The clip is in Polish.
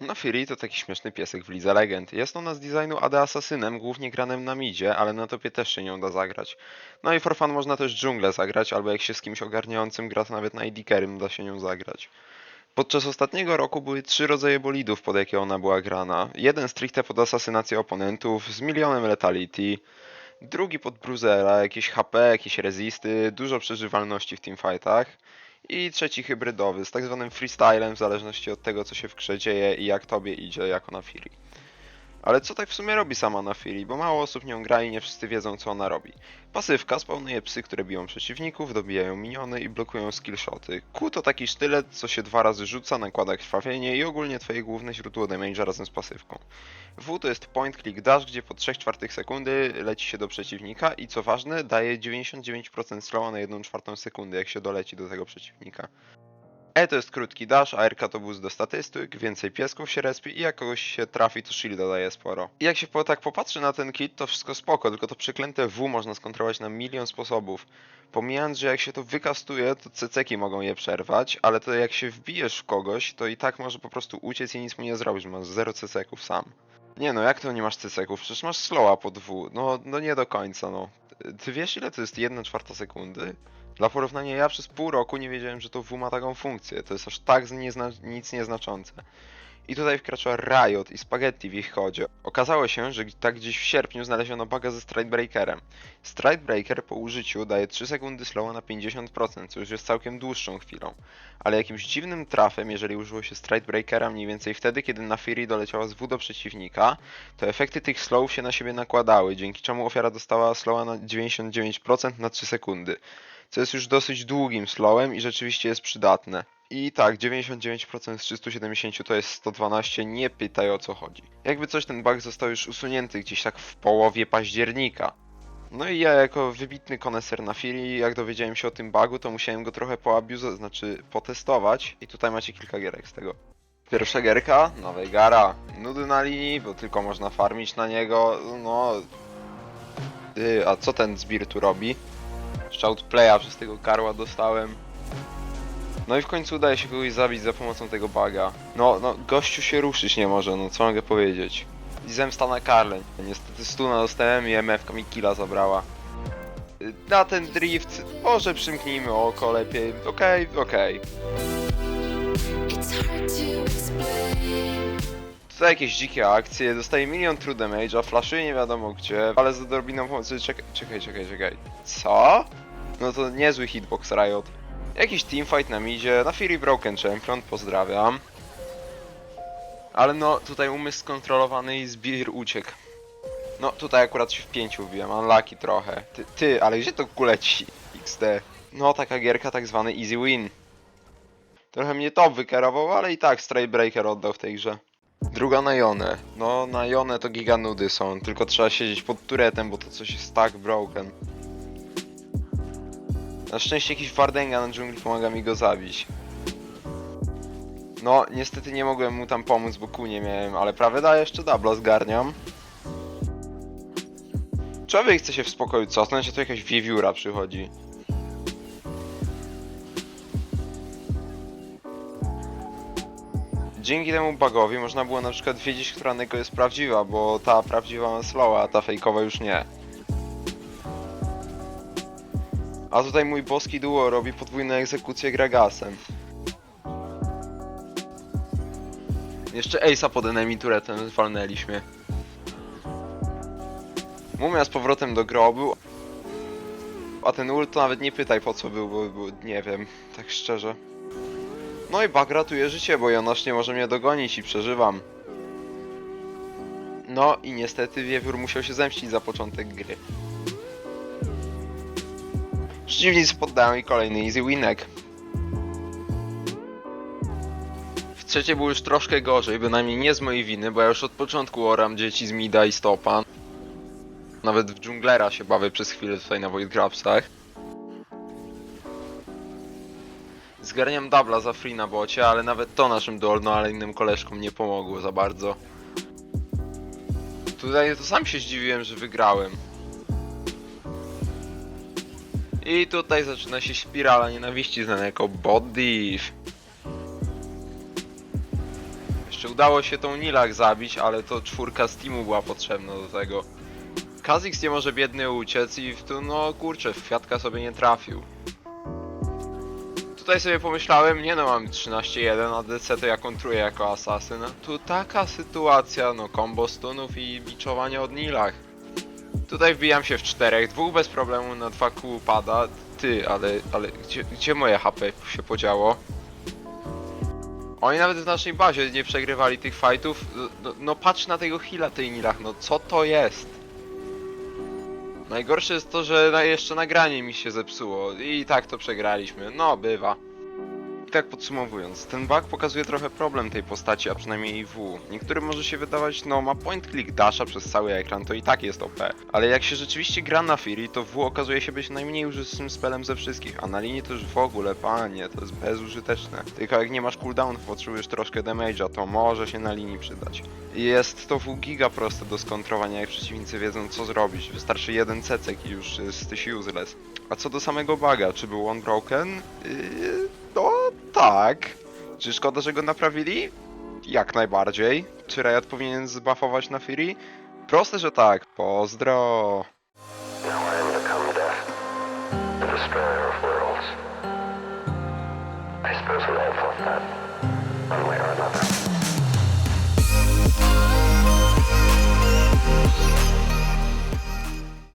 No Fury to taki śmieszny piesek w Lidze Legend. Jest ona z designu AD Asasynem, głównie granym na midzie, ale na topie też się nią da zagrać. No i for fun można też dżunglę zagrać, albo jak się z kimś ogarniającym gra, to nawet na AD Carrym da się nią zagrać. Podczas ostatniego roku były trzy rodzaje bolidów, pod jakie ona była grana. Jeden stricte pod asasynację oponentów, z milionem letality. Drugi pod bruzera, jakieś HP, jakieś rezisty, dużo przeżywalności w teamfightach. I trzeci hybrydowy, z tak zwanym freestylem, w zależności od tego, co się w grze dzieje i jak tobie idzie jako na Fury. Ale co tak w sumie robi sama na Fury, bo mało osób nią gra i nie wszyscy wiedzą, co ona robi. Pasywka spawnuje psy, które biją przeciwników, dobijają miniony i blokują skillshoty. Q to taki sztylet, co się dwa razy rzuca, nakłada krwawienie i ogólnie twoje główne źródło damage'a razem z pasywką. W to jest point click dash, gdzie po 3 czwartych sekundy leci się do przeciwnika i co ważne, daje 99% slowa na 1 czwartą sekundy, jak się doleci do tego przeciwnika. E to jest krótki dash, a RK to boost do statystyk, więcej piesków się respi i jak kogoś się trafi, to shielda daje sporo. I jak się po, tak popatrzy na ten kit, to wszystko spoko, tylko to przeklęte W można skontrolować na milion sposobów. Pomijając, że jak się to wykastuje, to ceceki mogą je przerwać, ale to jak się wbijesz w kogoś, to i tak może po prostu uciec i nic mu nie zrobisz, masz zero ceceków sam. Nie no, jak to nie masz cyceków? Przecież masz slowa po dwu. No, no nie do końca, no. Ty wiesz ile to jest 1 czwarta sekundy? Dla porównania, ja przez pół roku nie wiedziałem, że to W ma taką funkcję. To jest aż tak niezna nic nieznaczące. I tutaj wkracza Riot i Spaghetti w ich chodzie. Okazało się, że tak gdzieś w sierpniu znaleziono baga ze Stridebreakerem. Stridebreaker po użyciu daje 3 sekundy slowa na 50%, co już jest całkiem dłuższą chwilą. Ale jakimś dziwnym trafem, jeżeli użyło się Stridebreakera mniej więcej wtedy, kiedy na Fury doleciała z W do przeciwnika, to efekty tych slowów się na siebie nakładały, dzięki czemu ofiara dostała slowa na 99% na 3 sekundy co jest już dosyć długim slowem i rzeczywiście jest przydatne. I tak, 99% z 370 to jest 112, nie pytaj o co chodzi. Jakby coś ten bug został już usunięty gdzieś tak w połowie października. No i ja jako wybitny koneser na Fury, jak dowiedziałem się o tym bugu, to musiałem go trochę poabuse, znaczy potestować i tutaj macie kilka gierek z tego. Pierwsza gierka, nowej gara. Nudy na linii, bo tylko można farmić na niego, no... A co ten zbir tu robi? Shout playa przez tego karła dostałem. No i w końcu udaje się kogoś zabić za pomocą tego baga. No, no, gościu się ruszyć nie może, no co mogę powiedzieć. I zemsta na Karle. Niestety stuna dostałem i MF mi killa zabrała. Na ten drift może przymknijmy oko lepiej. Okej, okej. It's hard to jakieś dzikie akcje, dostaje milion true damage'a, flashuje nie wiadomo gdzie, ale z odrobiną pomocy, czekaj, czekaj, czekaj, czekaj. Co? No to niezły hitbox Riot. Jakiś teamfight na midzie, na Fury Broken Champion, pozdrawiam. Ale no, tutaj umysł skontrolowany i zbir uciekł. No, tutaj akurat się w pięciu wbiłem, unlucky trochę. Ty, ty, ale gdzie to kuleci XD? No, taka gierka tak zwany easy win. Trochę mnie top wykierował, ale i tak Straybreaker oddał w tej grze. Druga na Jonę. No, na Jonę to giga nudy są, tylko trzeba siedzieć pod turetem, bo to coś jest tak broken. Na szczęście jakiś Wardenga na dżungli pomaga mi go zabić. No, niestety nie mogłem mu tam pomóc, bo ku nie miałem, ale prawie da jeszcze dubla zgarniam. Człowiek chce się w spokoju cofnąć, a tu jakaś wiewióra przychodzi. Dzięki temu bugowi można było na przykład wiedzieć, która Neko jest prawdziwa, bo ta prawdziwa ma slowa, a ta fejkowa już nie. A tutaj mój boski duo robi podwójną egzekucję Gragasem. Jeszcze Ace'a pod enemy turetem walnęliśmy. Mumia z powrotem do grobu. A ten ult to nawet nie pytaj po co był, bo, bo nie wiem, tak szczerze. No i bug ratuje życie, bo Jonasz nie może mnie dogonić i przeżywam. No i niestety Wiewiór musiał się zemścić za początek gry. Przeciwnicy poddają i kolejny easy winek. W trzecie było już troszkę gorzej, bynajmniej nie z mojej winy, bo ja już od początku oram dzieci z Mida i Stopa. Nawet w dżunglera się bawię przez chwilę tutaj na Void Grabsach. Zgarniam dubla za free na bocie, ale nawet to naszym dolno, ale innym koleżkom nie pomogło za bardzo. Tutaj to sam się zdziwiłem, że wygrałem. I tutaj zaczyna się spirala nienawiści znana jako bot div. Jeszcze udało się tą Nilach zabić, ale to czwórka z teamu była potrzebna do tego. Kazix nie może biedny uciec i w to, no kurczę, w sobie nie trafił. Tutaj sobie pomyślałem, nie no mam 13-1, a DC to ja kontruję jako asasyn. Tu taka sytuacja, no combo stunów i biczowanie od Nilach. Tutaj wbijam się w czterech, dwóch bez problemu na 2 kół pada. Ty, ale, ale gdzie, gdzie moje HP się podziało? Oni nawet w naszej bazie nie przegrywali tych fightów. No, no patrz na tego heala tej Nilach, no co to jest? Najgorsze jest to, że jeszcze nagranie mi się zepsuło i tak to przegraliśmy. No, bywa. Tak podsumowując, ten bug pokazuje trochę problem tej postaci, a przynajmniej W. Niektórym może się wydawać, no ma point click dasha przez cały ekran, to i tak jest OP. Ale jak się rzeczywiście gra na Fury, to W okazuje się być najmniej użytecznym spelem ze wszystkich, a na linii to już w ogóle, panie, to jest bezużyteczne. Tylko jak nie masz cooldownów, potrzebujesz troszkę damage'a, to może się na linii przydać. Jest to W giga proste do skontrowania, jak przeciwnicy wiedzą co zrobić. Wystarczy jeden cecek i już jesteś useless. A co do samego buga, czy był on broken? Yy, no tak. Czy szkoda, że go naprawili? Jak najbardziej. Czy Riot powinien zbuffować na Fury? Proste, że tak. Pozdro. Destroyer worlds. I.